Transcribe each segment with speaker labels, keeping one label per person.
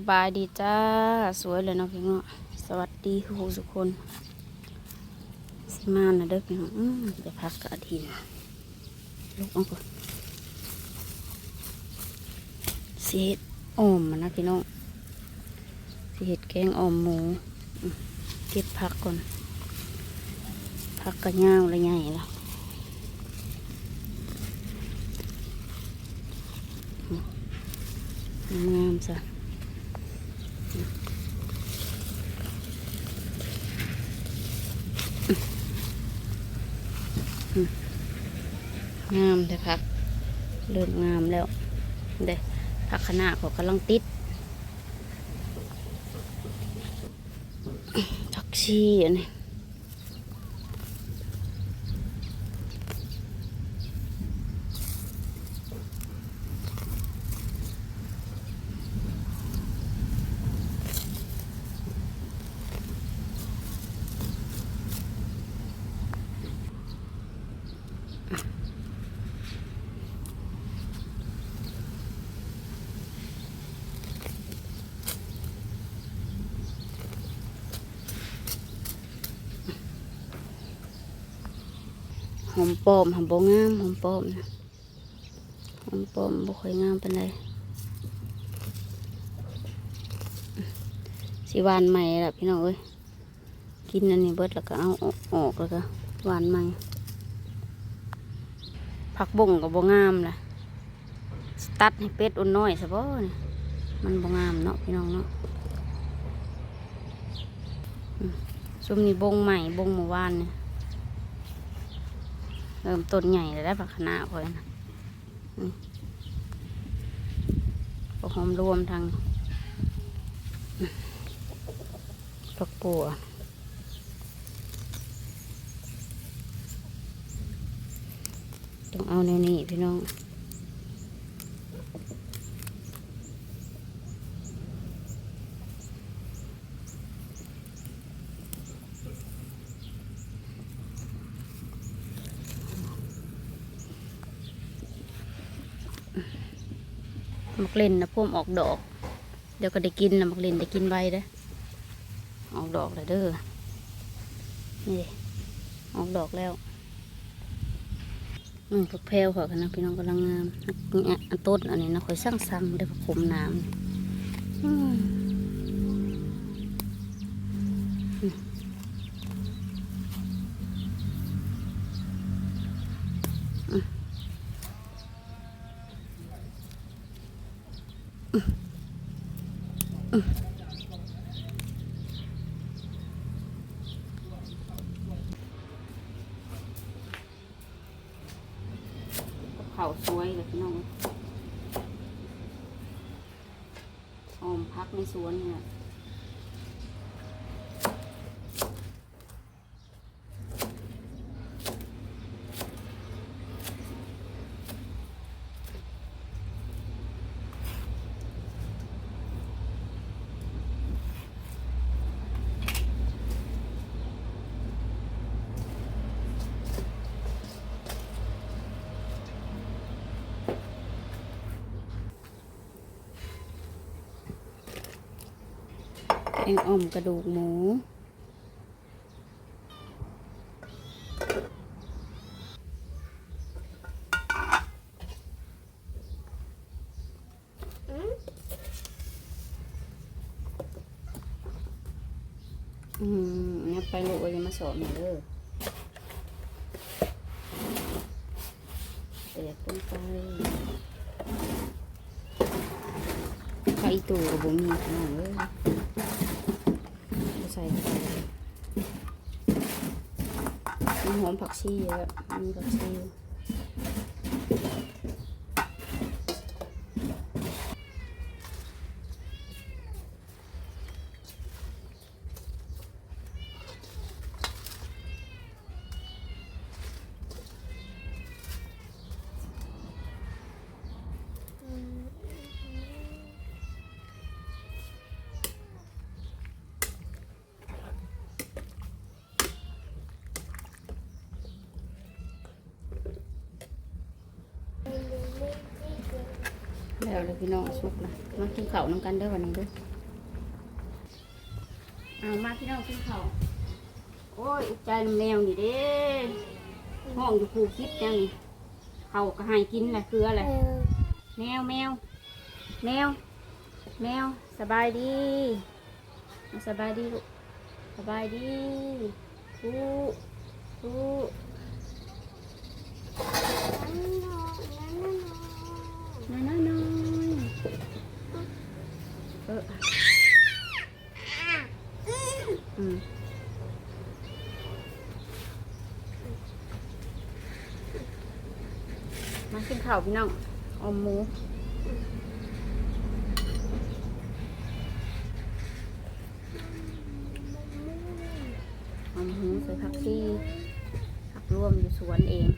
Speaker 1: สบายดีจ้า สวยเลยเนาะพี่น้องสวัสดีทุกคนทุกคนสิมานะเด้อพี่น้องอื้อจะพักกะดินลุกมาก่อนสิเฮ็ดอมมันนะพี่น้องสิเฮ็ดแกงออมหมูอื้อเก็บผักก่อนผักกระย่างละใหญ่ละอื้องามจ้ะ งามเลยครับเริ่มงามแล้ว เด้ผักขนาเขากำลังติดผักชีอันนี้ หอมปอมหอมโบงามหอมปอมนะหอมปอมบ่ค่อยงามเป็นไรสิหวานใหม่ละพี่น้องเอ้ยกินอันนี้เบิดแล้วก็เอาออกแล้วก็หวานใหม่ผักบ่งกับบ่งามล่ะสตัดให้เป็ดอุ่นน้อยซะบ่นี่มันบ่งามเนาะพี่น้องเนาะอืมซุมนี้บงใหม่บงหมู่บ้านเนี่ย เริ่มต้นใหญ่แลยได้ผักคะน้าพอยนะนี่พวกหอมรวมทางผักปัวต้องเอาแนวนี้พี่น้อง มักเล่นนะพ่วมออกดอก เดี๋ยวก็ได้กินนะมักเล่นได้กินใบเด้อออกดอกเลยเด้อนี่ออกดอกแล้วอืมผักแพรวเขากันนะพี่น้องกำลังงามอันต้นอันนี้นะคอยสร้างซ้ำได้ผักขมน้ำ เขาสวยเลยพี่น้องหอมพักในสวนเนี่ย แกงอ่อมกระดูกหมู อืมเนี่ยไปลูกเอาจะมาสอนหน่อยเด้อเด็ดต้นไปไข่ตูกับบุมีขนาดเลยเอ ใส่ไปมีหอมผักชีเยอะมีผักชี แล้วเลยพี่น้องสุกนะมากินข้าวน้ำกันเด้อวันนี้เด้อเอามาพี่น้องกินข้าวโอ้ยอุกใจน้ำแนวนี่เด้ห้องอยู่ภูคิดยังนี่เขาก็ให้กินแหละเกลือแหละแมวแมวแมวแมวสบายดีสบายดีลูกสบายดีทูทูน้ยน้อยน้อยเอออืมมากิน ข้าวพี่น้องอมหมูอมหมูใส่ผักชีผักรวมอยู่สวนเอง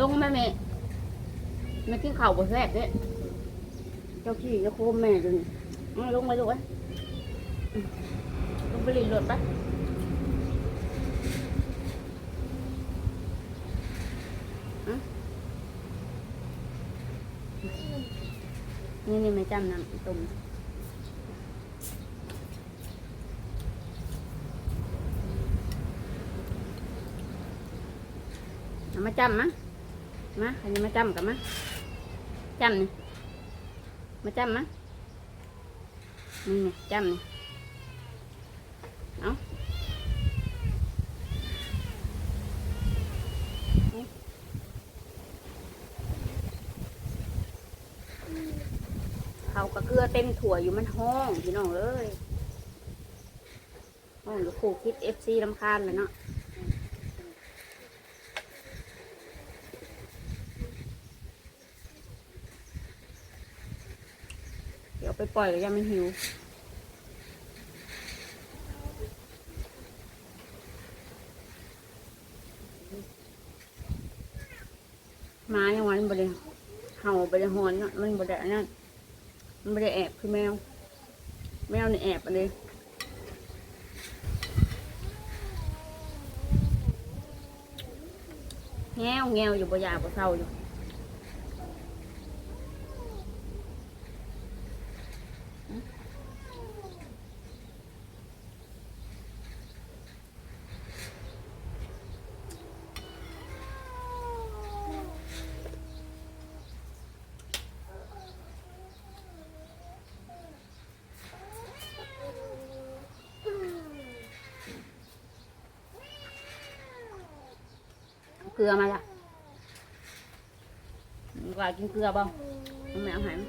Speaker 1: ลงแม่แม่แม่กินข้าวบ่แซ่บเด้เจ้าขี้เจ้าโคมแม่ดูนี่เอาลงไปลูกไอ้ลงไปรีดรถไปะนี่นี่ไม่จำน้ำต้มมาจำมะมาใครจะมาจำกันมะจำนี่ มาจำมะนี่นี่จำนี่เอาเขากระเกลือเต็มถั่วอยู่มันห้องพี่น้องเอ้ยห้องอยู่คู่คิดเอฟซีลำคาญเลยเนาะ เดี๋ยว ไปปล่อยแล้วยังไม่หิว มาอย่างวันบริเห่าบริหอนเนาะมันบริอนนั้นมันบริแอบคือแมว แมวนี่แอบอันนี้แงวแงวอยู่บนยาบนเศร้าอยู่ เอาเกลือมาจ้ะกว่ากินเกลือบ้างเอาแมวหายไหม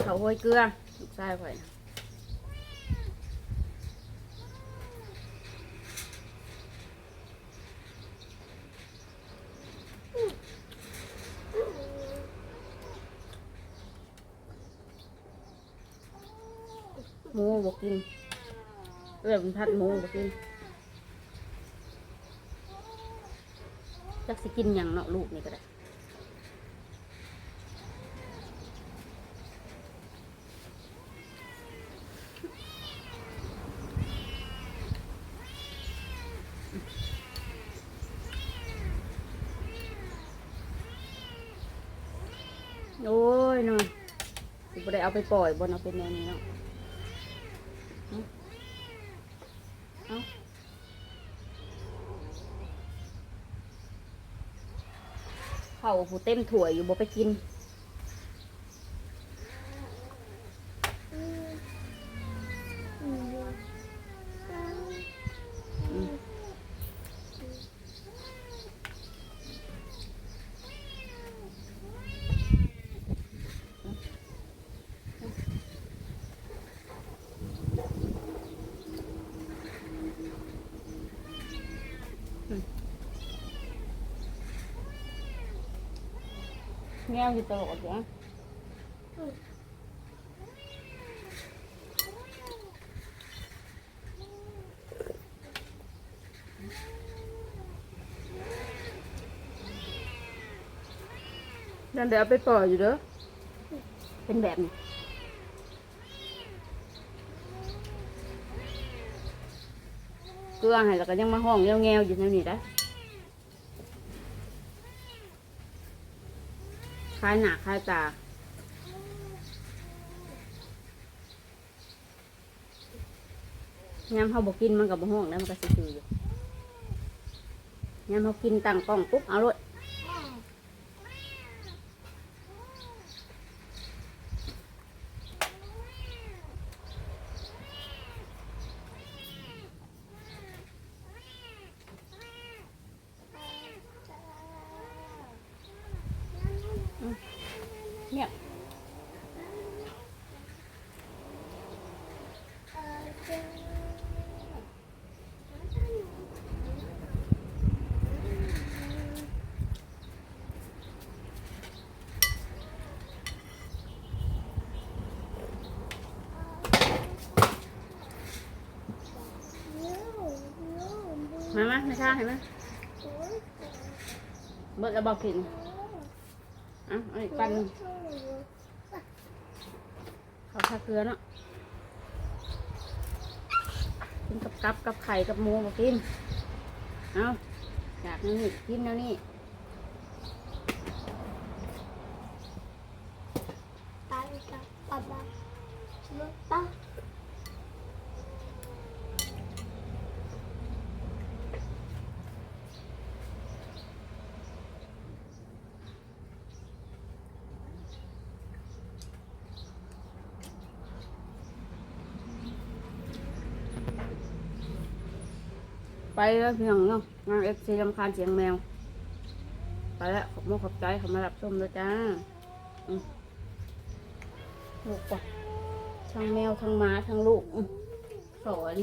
Speaker 1: เขาโห้ยเกลือลูกชายข่อย มูบอกกินเรื่องพัดหมูบอกกินจักสิกินอย่างเนาะลูกนี่ก็ได้โอ้ยเนาะสิบ่ได้เอาไปปล่อยบนเอาเป็นแนวนี้เนาะเอาเอา เขาผู้เต็มถั่วยอยู่บ่ไปกิน อืม แงงวอยู่ตลอดจ้ะนั่นเดี๋ยวเอาไปปล่อยอยู่เด้อเป็นแบบนี้เกลือให้แล้วก็ยังมาห้องแงวๆอยู่นั่นนี่ได้อคลายหนาคลายตายามเขาบอกกินมันกับบ่ห้องแล้วมันก็ซื้ออยู่ยามเขากินตั้งกล้องปุ๊บเอาเลย มามาไม่ใช่เห็นไหมเบิดแล้วบอกกินอะเอาอีกปันเขาทาเกลือเนาะกินกับกับกับไข่กับหมูบอกกิน เอาจากนี้กินแล้วนี่ ไปแล้วเพียงเนาะงานเอฟซีลำคาญเสียงแมว ไปแล้วขอบมขอบใจเขามารับชมด้วยจ้าลูกปะทั้งแมวทั้งหม้าทั้งลูกสอน